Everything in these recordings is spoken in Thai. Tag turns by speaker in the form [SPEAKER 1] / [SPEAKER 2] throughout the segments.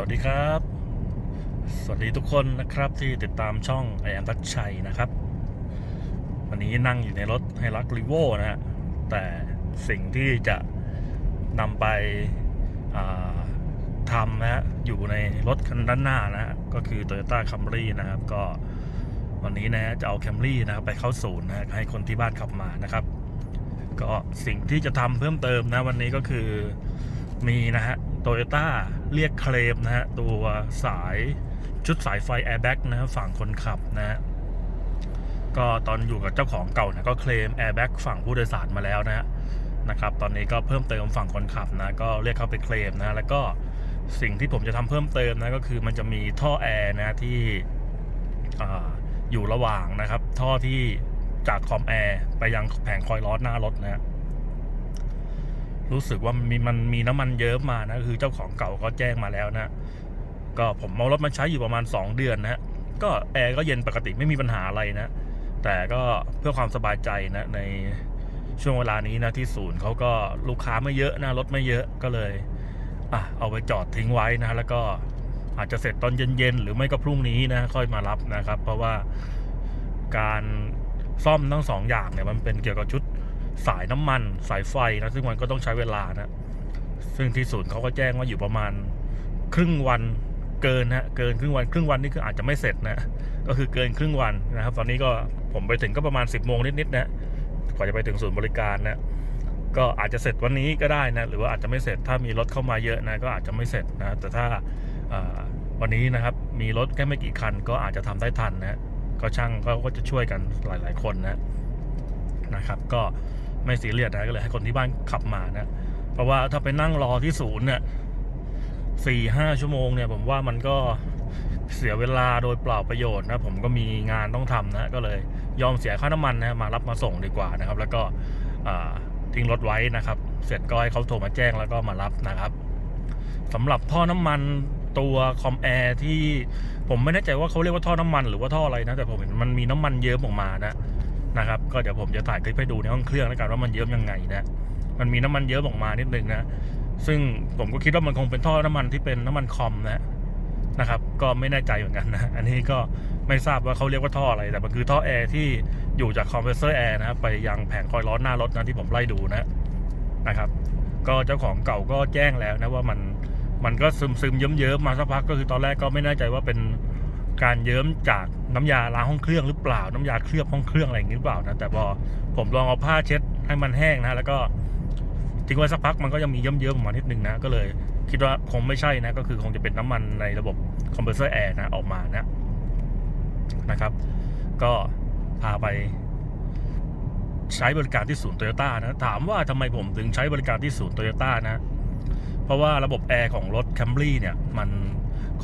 [SPEAKER 1] สวัสดีครับ สวัสดีทุกคนนะครับที่ติดตามช่องไอแอมทัชชัยนะครับ วันนี้นั่งอยู่ในรถไฮรักรีโวนะฮะ แต่สิ่งที่จะนำไปทำนะฮะ อยู่ในรถคันด้านหน้านะฮะ ก็คือ Toyota Camry นะครับ ก็วันนี้นะฮะจะเอา Camry นะครับไปเข้าศูนย์นะฮะให้คนที่บ้านขับมานะครับ ก็สิ่งที่จะทำเพิ่มเติมนะวันนี้ก็คือมีนะฮะ โตโยต้าเรียกเคลมนะฮะ ตัวสายชุดสายไฟแอร์แบ็กนะฝั่งคนขับนะฮะ ก็ตอนอยู่กับเจ้าของเก่านี่ยก็เคลมแอร์แบ็กฝั่งผู้โดยสารมาแล้วนะฮะนะครับ ตอนนี้ก็เพิ่มเติมฝั่งคนขับนะ ก็เรียกเข้าไปเคลมนะ แล้วก็สิ่งที่ผมจะทำเพิ่มเติมนะก็คือมันจะมีท่อแอร์นะที่อ่าอยู่ระหว่างนะครับ ท่อที่จากคอมแอร์ไปยังแผงคอยล์ล้อหน้ารถนะฮะ รู้สึกว่ามีมันมีน้ำมันเยิ้มมานะคือเจ้าของเก่าก็แจ้งมาแล้วนะ ก็ผมเอารถมาใช้อยู่ประมาณ 2 เดือนนะก็แอร์ก็เย็นปกติไม่มีปัญหาอะไรนะ แต่ก็เพื่อความสบายใจนะในช่วงเวลานี้นะที่ศูนย์เขาก็ลูกค้าไม่เยอะนะรถไม่เยอะก็เลยอะเอาไปจอดทิ้งไว้นะ แล้วก็อาจจะเสร็จตอนเย็นๆหรือไม่ก็พรุ่งนี้นะค่อยมารับนะครับ เพราะว่าการซ่อมทั้งสองอย่างเนี่ยมันเป็นเกี่ยวกับชุด สายน้ำมันสายไฟนะซึ่งมันก็ต้องใช้เวลานะ ซึ่งที่ศูนย์เขาก็แจ้งว่าอยู่ประมาณครึ่งวันเกินนะเกินครึ่งวันครึ่งวันนี่คืออาจจะไม่เสร็จนะ ก็คือเกินครึ่งวันนะครับ ตอนนี้ก็ผมไปถึงก็ประมาณ 10บโมงนิดๆนะกว่าจะไปถึงศูนย์บริการนะก็อาจจะเสร็จวันนี้ก็ได้นะ หรือว่าอาจจะไม่เสร็จถ้ามีรถเข้ามาเยอะนะก็อาจจะไม่เสร็จนะแต่ถ้าวันนี้นะครับมีรถแค่ไม่กี่คัน ก็อาจจะทำได้ทันนะก็ช่างก็ก็จะช่วยกันหลาย ๆ คนนะนะครับ ก็ ไม่ซีเรียสนะก็เลยให้คนที่บ้านขับมานะเพราะว่าถ้าไปนั่งรอที่ศูนย์เนี่ยสี่ห้าชั่วโมงเนี่ยผมว่ามันก็เสียเวลาโดยเปล่าประโยชน์นะผมก็มีงานต้องทำนะก็เลยยอมเสียค่าน้ำมันนะมารับมาส่งดีกว่านะครับ แล้วก็ทิ้งรถไว้นะครับ เสร็จก็ให้เขาโทรมาแจ้งแล้วก็มารับนะครับสำหรับท่อน้ำมันตัวคอมแอร์ที่ผมไม่แน่ใจว่าเขาเรียกว่าท่อน้ำมันหรือว่าท่ออะไรนะแต่ผมเห็นมันมีน้ำมันเยิ้มออกมานะ นะครับ ก็เดี๋ยวผมจะถ่ายคลิปให้ดูในห้องเครื่องแล้วกันว่ามันเยิ้มยังไงนะมันมีน้ำมันเยิ้มออกมานิดนึงนะซึ่งผมก็คิดว่ามันคงเป็นท่อน้ำมันที่เป็นน้ำมันคอมนะนะครับ ก็ไม่แน่ใจเหมือนกันนะอันนี้ก็ไม่ทราบว่าเขาเรียกว่าท่ออะไร แต่มันคือท่อแอร์ที่อยู่จากคอมเพรสเซอร์แอร์นะครับไปยังแผงคอยล์ล้อหน้ารถนะที่ผมไล่ดูนะนะครับ ก็เจ้าของเก่าก็แจ้งแล้วนะว่ามันมันก็ซึมซึมเยิ้มเยิ้มมาสักพักก็คือตอนแรกก็ไม่แน่ใจว่าเป็น การเยิ้มจากน้ำยาล้างห้องเครื่องหรือเปล่า น้ำยาเคลือบห้องเครื่องอะไรอย่างนี้หรือเปล่านะแต่พอผมลองเอาผ้าเช็ดให้มันแห้งนะแล้วก็ทิ้งไว้สักพักมันก็ยังมีเยิ้มๆออกมานิดนึงนะก็เลย คิดว่าคงไม่ใช่นะ ก็คือคงจะเป็นน้ำมันในระบบคอมเพรสเซอร์แอร์นะออกมานะนะครับ ก็พาไปใช้บริการที่ศูนย์โตโยต้านะถามว่าทำไมผมถึงใช้บริการที่ศูนย์โตโยต้านะ เพราะว่าระบบแอร์ของรถ Camry เนี่ย มัน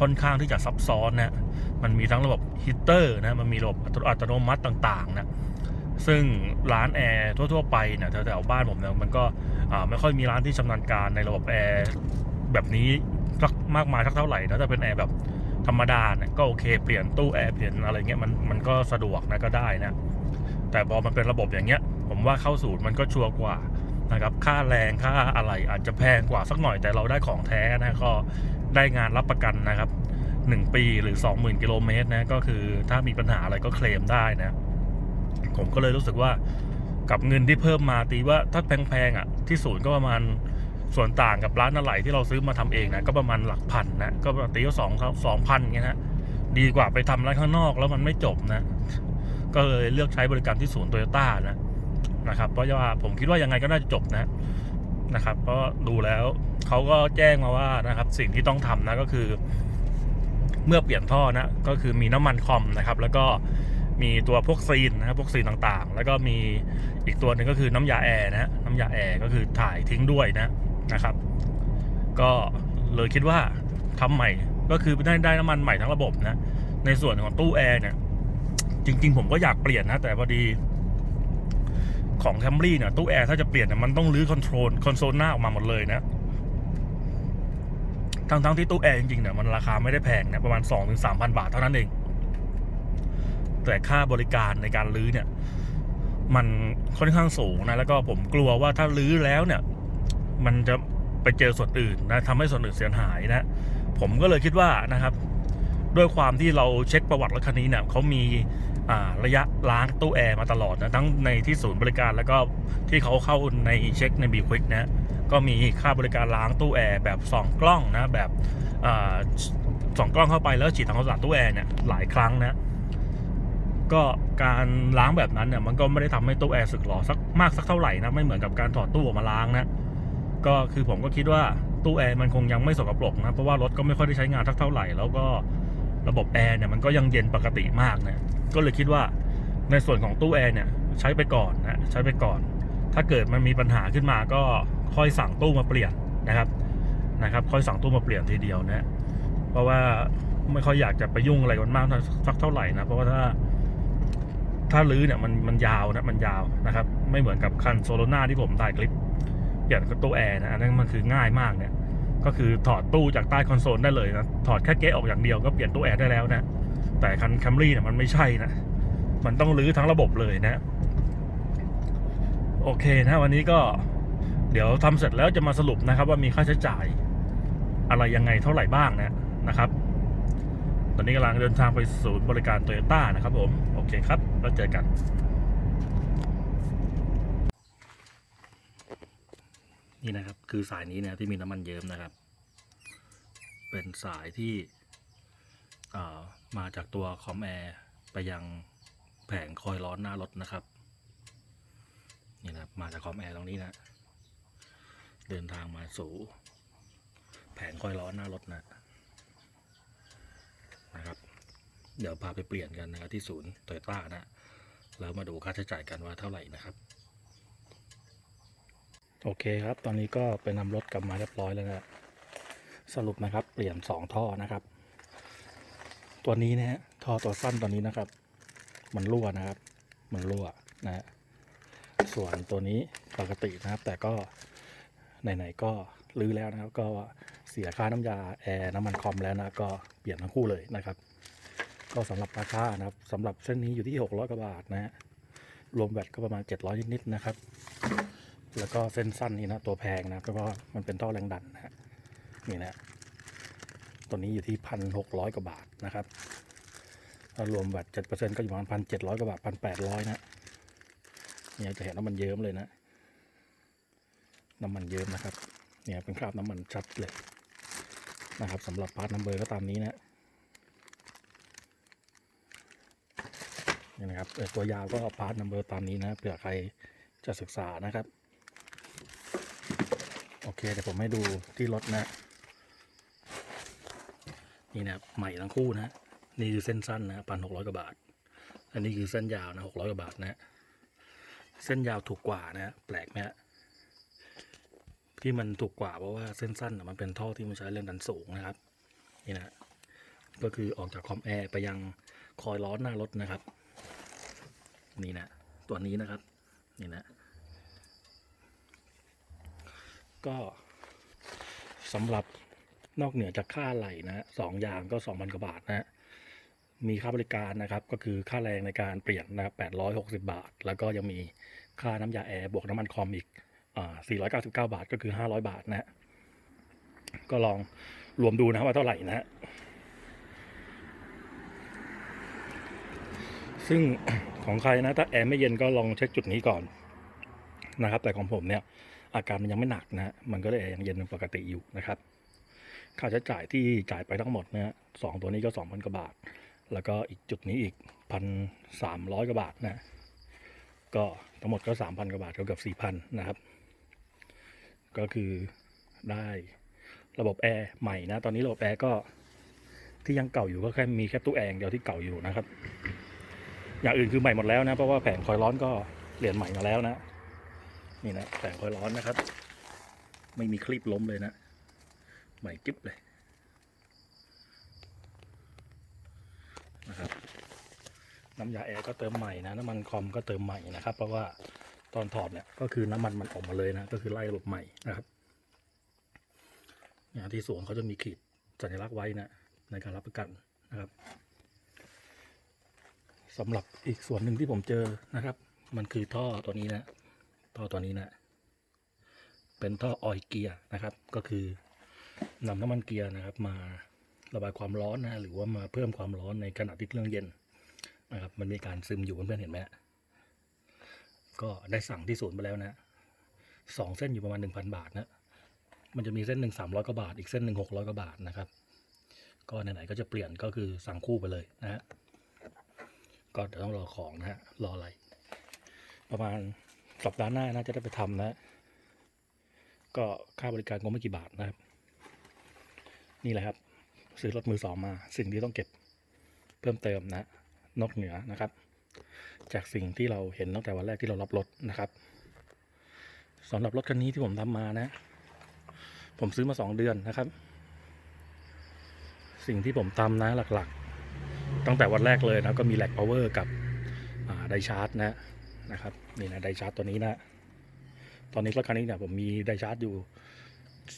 [SPEAKER 1] ค่อนข้างที่จะซับซ้อนนะมันมีทั้งระบบฮีตเตอร์นะมันมีระบบอัตโนมัติต่างๆนะซึ่งร้านแอร์ทั่ว ๆ ไปเนี่ยแถวๆบ้านผมเนี่ยมันก็อ่าไม่ค่อยมีร้านที่ชำนาญการในระบบแอร์แบบนี้สักมากมายสักเท่าไหร่นะถ้าเป็นแอร์แบบธรรมดาเนี่ยก็โอเคเปลี่ยนตู้แอร์เปลี่ยนอะไรเงี้ยมันมันก็สะดวกนะก็ได้นะแต่พอมันเป็นระบบอย่างเงี้ย ผมว่าเข้าศูนย์มันก็ชัวร์กว่านะครับค่าแรงค่าอะไรอาจจะแพงกว่าสักหน่อยแต่เราได้ของแท้นะก็ ได้งานรับประกันนะครับ 1 ปีหรือ 20,000กิโลเมตรนะก็คือถ้ามีปัญหาอะไรก็เคลมได้นะ ผมก็เลยรู้สึกว่ากับเงินที่เพิ่มมาตีว่าถ้าแพงๆอะที่ศูนย์ก็ประมาณส่วนต่างกับร้านอะไหล่ที่เราซื้อมาทำเองนะก็ประมาณหลักพันนะก็ตีว่าสองสองพันเงี้ยนะดีกว่าไปทำร้านข้างนอกแล้วมันไม่จบนะ ก็เลยเลือกใช้บริการที่ศูนย์โตโยต้านะนะครับ เพราะว่าผมคิดว่ายังไงก็น่าจะจบนะ นะครับเพราะดูแล้วเขาก็แจ้งมาว่านะครับ สิ่งที่ต้องทำนะก็คือ เมื่อเปลี่ยนท่อนะก็คือมีน้ำมันคอมนะครับ แล้วก็มีตัวพวกซีนนะครับพวกซีนต่างๆ แล้วก็มีอีกตัวหนึ่งก็คือน้ำยาแอร์นะฮะน้ำยาแอร์ก็คือถ่ายทิ้งด้วยนะนะครับ ก็เลยคิดว่าทำใหม่ก็คือได้ได้น้ำมันใหม่ทั้งระบบนะในส่วนของตู้แอร์เนี่ยจริง ๆ ผมก็อยากเปลี่ยนนะแต่พอดี ของแคมรี่เนี่ยตู้แอร์ถ้าจะเปลี่ยนเนี่ยมันต้องรื้อคอนโทรลคอนโซลหน้าออกมาหมดเลยนะทั้งๆที่ตู้แอร์จริงๆเนี่ยมันราคาไม่ได้แพงนะประมาณ2อถึงสามพันบาทเท่านั้นเอง แต่ค่าบริการในการรื้อเนี่ย มันค่อนข้างสูงนะแล้วก็ผมกลัวว่าถ้ารื้อแล้วเนี่ย มันจะไปเจอส่วนอื่นนะทำให้ส่วนอื่นเสียหายนะ ผมก็เลยคิดว่านะครับ ด้วยความที่เราเช็คประวัติรถคันนี้เนี่ยเขามีระยะล้างตู้แอร์มาตลอดนะทั้งในที่ศูนย์บริการแล้วก็ที่เขาเข้าในเช็คในบีควิกนะก็มีค่าบริการล้างตู้แอร์แบบส่องกล้องนะแบบส่องกล้องเข้าไปแล้วฉีดทำความสะอาดตู้แอร์เนี่ยหลายครั้งนะก็การล้างแบบนั้นเนี่ยมันก็ไม่ได้ทำให้ตู้แอร์สึกหรอสักมากสักเท่าไหร่นะไม่เหมือนกับการถอดตู้ออกมาล้างนะก็คือผมก็คิดว่าตู้แอร์มันคงยังไม่สกปรกนะเพราะว่ารถก็ไม่ค่อยได้ใช้งานสักเท่าไหร่แล้วก็ ระบบแอร์เนี่ยมันก็ยังเย็นปกติมากนะก็เลยคิดว่าในส่วนของตู้แอร์เนี่ยใช้ไปก่อนนะใช้ไปก่อน ถ้าเกิดมันมีปัญหาขึ้นมาก็ค่อยสั่งตู้มาเปลี่ยนนะครับนะครับ ค่อยสั่งตู้มาเปลี่ยนทีเดียวนะเพราะว่าไม่ค่อยอยากจะไปยุ่งอะไรกันมากสักเท่าไหร่นะเพราะว่าถ้าถ้าลื้อเนี่ยมันมันยาวนะมันยาวนะครับ ไม่เหมือนกับคันโซโลนาที่ผมถ่ายคลิปเปลี่ยนตู้แอร์นะอันนั้นมันคือง่ายมากเนี่ย ก็คือถอดตู้จากใต้คอนโซลได้เลยนะ ถอดแค่เก๊ะออกอย่างเดียวก็เปลี่ยนตู้แอร์ได้แล้วนะ แต่คันคัมรี่เนี่ยมันไม่ใช่นะ มันต้องรื้อทั้งระบบเลยนะ โอเคนะวันนี้ก็เดี๋ยวทำเสร็จแล้วจะมาสรุปนะครับ ว่ามีค่าใช้จ่าย อะไรยังไงเท่าไหร่บ้างนะนะครับ ตอนนี้กำลังเดินทางไปศูนย์บริการโตโยต้านะครับผม โอเคครับ แล้วเจอกัน นี่นะครับ คือสายนี้นะที่มีน้ำมันเยิ้มนะครับ เป็นสายที่มาจากตัวคอมแอร์ไปยังแผงคอยล์ร้อนหน้ารถนะครับนี่นะครับมาจากคอมแอร์ตรงนี้นะ เดินทางมาสู่แผงคอยล์ร้อนหน้ารถนะนะครับ เดี๋ยวพาไปเปลี่ยนกันนะครับที่ศูนย์โตโยต้านะ แล้วมาดูค่าใช้จ่ายกันว่าเท่าไหร่นะครับ โอเคครับ ตอนนี้ก็ไปนำรถกลับมาเรียบร้อยแล้วนะสรุปนะครับเปลี่ยนสองท่อนะครับ ตัวนี้นะฮะท่อตัวสั้นตัวนี้นะครับ มันรั่วนะครับ มันรั่วนะฮะส่วนตัวนี้ปกตินะครับ แต่ก็ไหนๆก็รื้อแล้วนะครับ ก็เสียค่าน้ำยาแอร์น้ำมันคอมแล้วนะก็เปลี่ยนทั้งคู่เลยนะครับ ก็สำหรับราคานะครับสำหรับเส้นนี้อยู่ที่600กว่าบาทนะฮะรวมแบตก็ประมาณ 700 นิดๆนะครับ แล้วก็เส้นสั้นนี่นะตัวแพงนะเพราะว่ามันเป็นท่อแรงดันนะฮะนี่นะตัวนี้อยู่ที่พันหกร้อยกว่าบาทนะครับถ้ารวมแบตเจ็ดเปอร์เซ็นต์ก็อยู่ประมาณพันเจ็ดร้อยกว่าบาทพันแปดร้อยนะเนี่ยจะเห็นน้ำมันเยิ้มเลยนะ น้ำมันเยิ้มนะครับ เนี่ยเป็นคราบน้ำมันชัดเลยนะครับสำหรับพาร์ทนัมเบอร์ก็ตามนี้นะนี่นะครับตัวยาวก็พาร์ทนัมเบอร์ตามนี้นะเผื่อใครจะศึกษานะครับ โอเคเดี๋ยวผมให้ดูที่รถนะ นี่นะใหม่ทั้งคู่นะ นี่คือเส้นสั้นนะพันหกร้อยกว่าบาท อันนี้คือเส้นยาวนะหกร้อยกว่าบาทนะ เส้นยาวถูกกว่านะแปลกไหมฮะที่มันถูกกว่าเพราะว่าเส้นสั้นมันเป็นท่อที่มันใช้แรงดันสูงนะครับ นี่นะก็คือออกจากคอมแอร์ไปยังคอยล์ร้อหน้ารถนะครับ นี่นะตัวนี้นะครับ นี่นะ ก็สำหรับนอกเหนือจากค่าไหลนะสองอย่างก็สองพันกว่าบาทนะฮะมีค่าบริการนะครับ ก็คือค่าแรงในการเปลี่ยนนะครับแปดร้อยหกสิบาท แล้วก็ยังมีค่าน้ำยาแอร์บวกน้ำมันคอมอีกอ่าสี่ร้อยเก้าสิบเก้าบาทก็คือห้าร้อยบาทนะฮะก็ลองรวมดูนะว่าเท่าไหร่นะฮะซึ่งของใครนะถ้าแอร์ไม่เย็นก็ลองเช็คจุดนี้ก่อนนะครับ แต่ของผมเนี่ย อาการมันยังไม่หนักนะฮะมันก็เลยยังเย็นเป็นปกติอยู่นะครับ ค่าใช้จ่ายที่จ่ายไปทั้งหมดนะฮะสองตัวนี้ก็สองพันกว่าบาท แล้วก็อีกจุดนี้อีกพันสามร้อยกว่าบาทนะก็ทั้งหมดก็สามพันกว่าบาทเท่ากับสี่พันนะครับ ก็คือได้ระบบแอร์ใหม่นะ ตอนนี้ระบบแอร์ก็ที่ยังเก่าอยู่ก็แค่มีแค่ตู้แอร์อย่างเดียวที่เก่าอยู่นะครับ อย่างอื่นคือใหม่หมดแล้วนะ เพราะว่าแผงคอยล์ร้อนก็เปลี่ยนใหม่มาแล้วนะ นี่นะแผงคอยร้อนนะครับ ไม่มีคลิปล้มเลยนะ ใหม่กิ๊บเลยนะครับน้ำยาแอร์ก็เติมใหม่นะน้ำมันคอมก็เติมใหม่นะครับ เพราะว่าตอนถอดเนี่ยก็คือน้ำมันมันออกมาเลยนะก็คือไล่ระบบใหม่นะครับอย่างที่สวนเขาจะมีขีดสัญลักษณ์ไว้นะในการรับประกันนะครับสำหรับอีกส่วนหนึ่งที่ผมเจอนะครับ มันคือท่อตัวนี้นะ ท่อตัวนี้นะ เป็นท่อออยเกียร์นะครับ ก็คือนำน้ำมันเกียร์นะครับ มาระบายความร้อนนะหรือว่ามาเพิ่มความร้อนในขณะที่เครื่องเย็นนะครับ มันมีการซึมอยู่เพื่อนๆเห็นไหมฮะก็ได้สั่งที่ศูนย์ไปแล้วนะสองเส้นอยู่ประมาณหนึ่งพันบาทนะมันจะมีเส้นหนึ่งสามร้อยกว่าบาท อีกเส้นหนึ่งหกร้อยกว่าบาทนะครับ ก็ไหนๆก็จะเปลี่ยนก็คือสั่งคู่ไปเลยนะฮะก็เดี๋ยวต้องรอของนะฮะรออะไร ประมาณ สัปดาห์หน้าน่าจะได้ไปทำนะ ก็ค่าบริการก็ไม่กี่บาทนะครับ นี่แหละครับ ซื้อรถมือสองมา สิ่งที่ต้องเก็บเพิ่มเติมนะ นอกเหนือนะครับ จากสิ่งที่เราเห็นตั้งแต่วันแรกที่เรารับรถนะครับสำหรับรถคันนี้ที่ผมทำมานะ ผมซื้อมาสองเดือนนะครับ สิ่งที่ผมทำนะหลักๆ ตั้งแต่วันแรกเลยนะก็มีแลกพาวเวอร์กับไดชาร์จนะ นะครับนี่นะไดชาร์จตัวนี้นะตอนนี้รถคันนี้เนี่ยผมมีไดชาร์จอยู่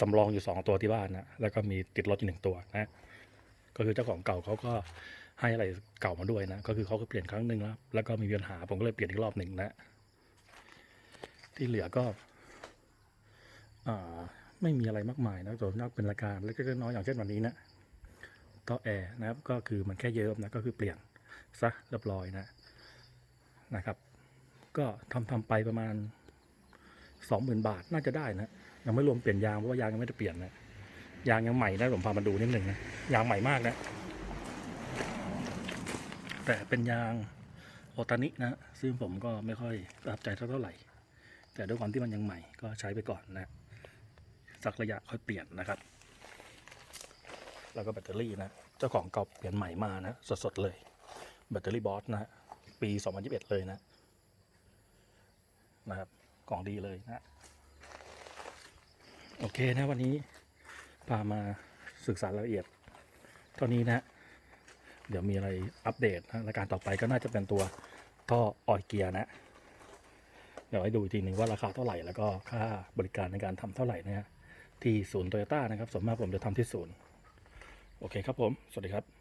[SPEAKER 1] สำรองอยู่2ตัวที่บ้านนะแล้วก็มีติดรถอยู่หนึ่งตัวนะก็คือเจ้าของเก่าเขาก็ให้อะไรเก่ามาด้วยนะก็คือเขาก็เปลี่ยนครั้งหนึ่งแล้วแล้วก็มีปัญหาผมก็เลยเปลี่ยนอีกรอบหนึ่งนะ ที่เหลือก็อไม่มีอะไรมากมายนะส่วนมากเป็นราการเล็กๆน้อยอย่างเช่นวันนี้นะต่อแอร์นะครับก็คือมันแค่เยิ้มนะก็คือเปลี่ยนซะเรียบร้อยนะนะครับ ก็ทำทำไปประมาณสองหมื่นบาทน่าจะได้นะ ยังไม่รวมเปลี่ยนยาง เพราะว่ายางยังไม่ได้เปลี่ยนนะ ยางยังใหม่นะผมพามาดูนิดหนึ่งนะ ยางใหม่มากนะ แต่เป็นยางโอตานินะ ซึ่งผมก็ไม่ค่อยประทับใจเท่าไหร่ แต่ด้วยความที่มันยังใหม่ก็ใช้ไปก่อนนะ สักระยะค่อยเปลี่ยนนะครับ แล้วก็แบตเตอรี่นะ เจ้าของเก่าเปลี่ยนใหม่มานะ สดๆเลย แบตเตอรี่บอสนะ ปี 2021 เลยนะ นะครับของดีเลยนะโอเคนะวันนี้พามาศึกษารายละเอียดเท่านี้นะ เดี๋ยวมีอะไรอัปเดตนะรายการต่อไปก็น่าจะเป็นตัวท่อออยเกียร์นะ เดี๋ยวให้ดูอีกทีหนึ่งว่าราคาเท่าไหร่แล้วก็ค่าบริการในการทำเท่าไหร่นะฮะที่ศูนย์โตโยต้านะครับส่วนมากผมจะทำที่ศูนย์ โอเคครับผม สวัสดีครับ